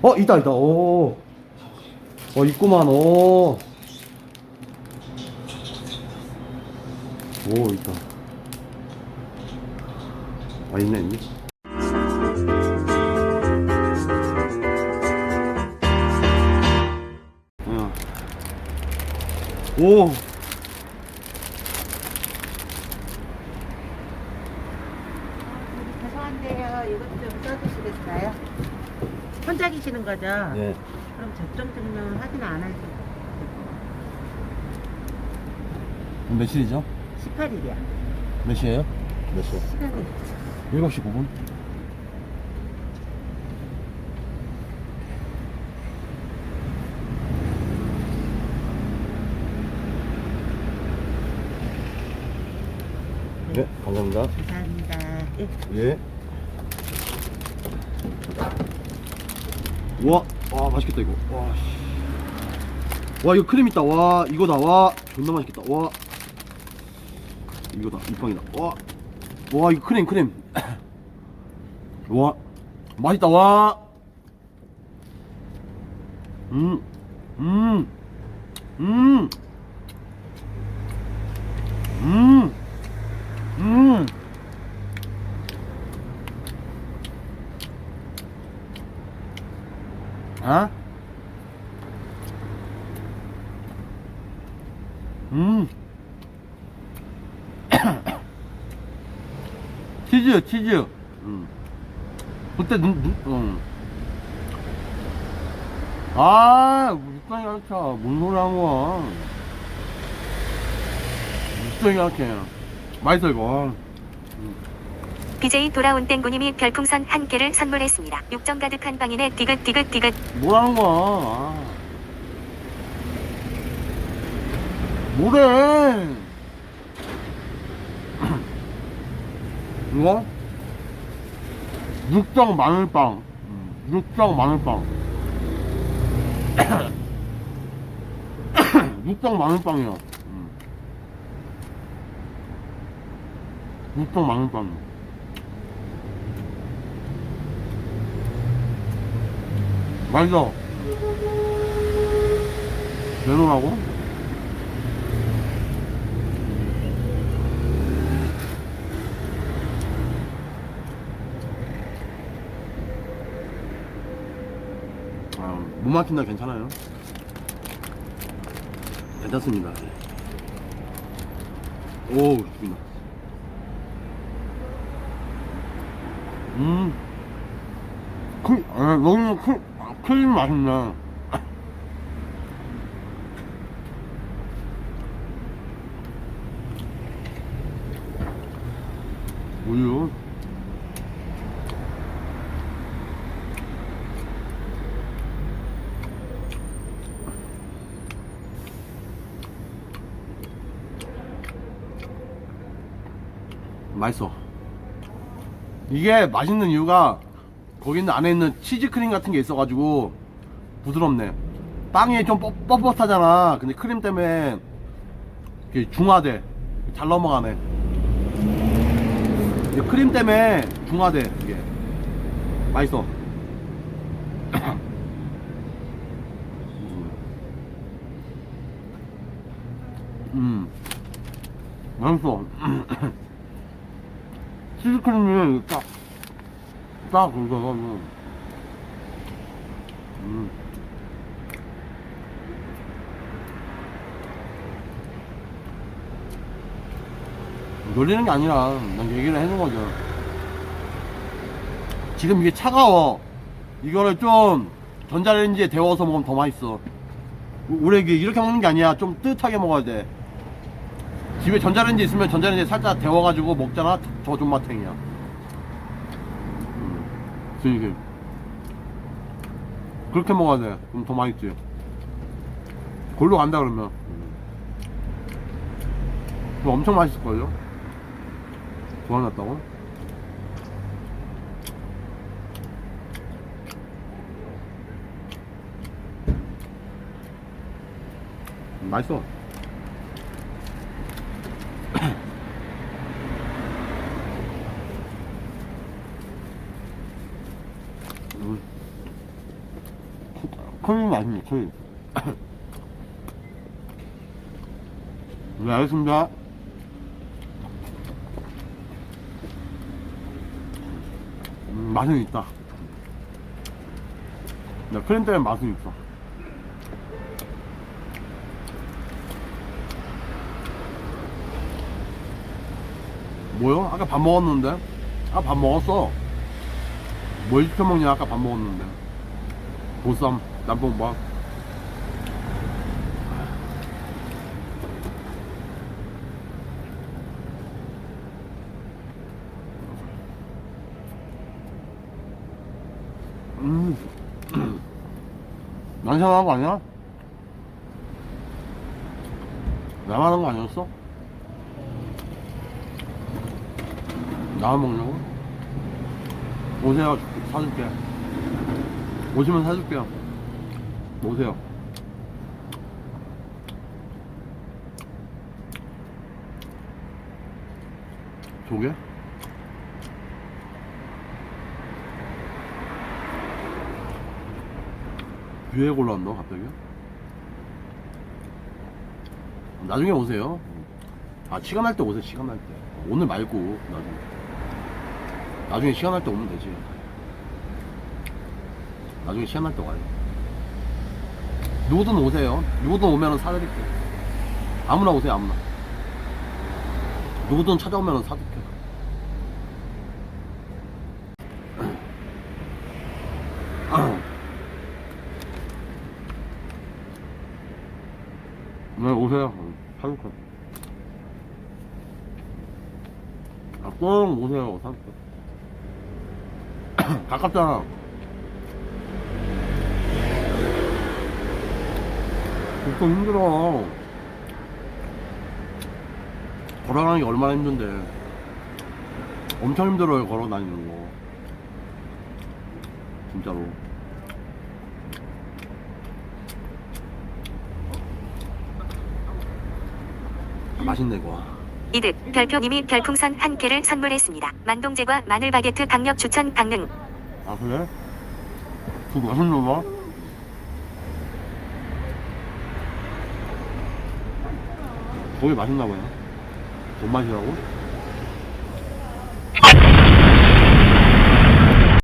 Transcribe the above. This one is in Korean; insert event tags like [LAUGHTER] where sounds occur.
어, 있다, 있다. 오. 어, 있구만, 오. 오, 있다. 아, 있네, 있네. 어. 오. 죄송한데요. 이것 좀 써주시겠어요? 혼자 계시는 거죠? 네. 그럼 접종 증명 확인 안 하시고 며칠이죠? 18일이야. 몇 시에요? 몇 시요? 시간이 7시 9분? 네, 감사합니다. 감사합니다. 예. 예. 와, 와, 맛있겠다, 이거. 와, 씨. 와, 이거 크림 있다. 와, 이거다. 와, 존나 맛있겠다. 와. 이거다. 이빵이다. 와. 와, 이거 크림, 크림. [COUGHS] 와. 맛있다. 와. 음. 음. 음. 음. 음. 아? 음. [COUGHS] 치즈, 치즈. 음. 그때 눈, 눈, 음. 아, 육상이 않다. 뭔 소리 하는 거야. 육상이 않게. 맛있어, 이거. BJ 돌아온 땡구님이 별풍선 한 개를 선물했습니다. 육정 가득한 방인의 디귿디귿디귿 뭐라는 거야. 아. 뭐래. [CLEARS THROAT] 이거? 육정 마늘빵. 음, 육정 마늘빵. [CLEARS THROAT] 육정 마늘빵이야. 음. 육정 마늘빵. 맛있어. 내놓으라고? 아, 못 막힌다 괜찮아요. 괜찮습니다. 오, 죽인다. 음. 크, 아, 너무 크, 아, 크림 맛있네. 우유. 맛있어. 이게 맛있는 이유가 거기 있는 안에 있는 치즈 크림 같은 게 있어가지고 부드럽네. 빵이 좀 뻣- 뻣뻣하잖아. 근데 크림 때문에 중화돼. 잘 넘어가네. 크림 때문에 중화돼. 이게 맛있어. [CLEARS THROAT] 음, 맛있어. [CLEARS THROAT] 치즈 크림이 딱, 딱 긁어서, 음. 놀리는 게 아니라, 난 얘기를 해준 거죠. 지금 이게 차가워. 이거를 좀 전자레인지에 데워서 먹으면 더 맛있어. 우리 이렇게 먹는 게 아니야. 좀 뜨뜻하게 먹어야 돼. 집에 전자레인지 있으면 전자레인지에 살짝 데워가지고 먹잖아. 저 존맛탱이야. 음. 그래서 이게 그렇게 먹어야 돼. 그럼 더 맛있지. 골로 간다 그러면. 음. 그거 엄청 맛있을걸요? 좋아놨다고? 음, 맛있어. 음. 크림 맛있네, 크림. 네, 알겠습니다. 음, 맛은 있다. 네, 크림 때문에 맛은 있어. 뭐요? 아까 밥 먹었는데? 아, 밥 먹었어. 뭘 시켜 먹냐? 아까 밥 먹었는데. 보쌈, 남봉밥. 음. [CLEARS THROAT] 난생 하는 거 아니야? 나만 하는 거 아니었어? 나만 먹냐고? 오세요. 사줄게. 오시면 사줄게요. 오세요. 조개? 뷰에 골랐노 갑자기? 나중에 오세요. 아 시간 날 때 오세요. 시간 날 때. 오늘 말고 나중에. 나중에 시간 날 때 오면 되지. 나중에 시간 날 때 와요. 누구든 오세요. 누구든 오면은 사드릴게요. 아무나 오세요, 아무나. 누구든 찾아오면은 사드릴게요. [CLEARS THROAT] 네, 오세요. 사줄게요. 아, 꼭 오세요. 사줄게요. [CLEARS THROAT] 가깝잖아. 보통 힘들어. 걸어가는 게 얼마나 힘든데. 엄청 힘들어요, 걸어 다니는 거. 진짜로. 맛있네, 이거. 이득 별표님이 별풍선 한 개를 선물했습니다. 만동제과 마늘 바게트 강력 추천 강릉. 아, 그래? 그거 맛있나 봐. 거기 맛있나 봐요. 뭔 맛이라고?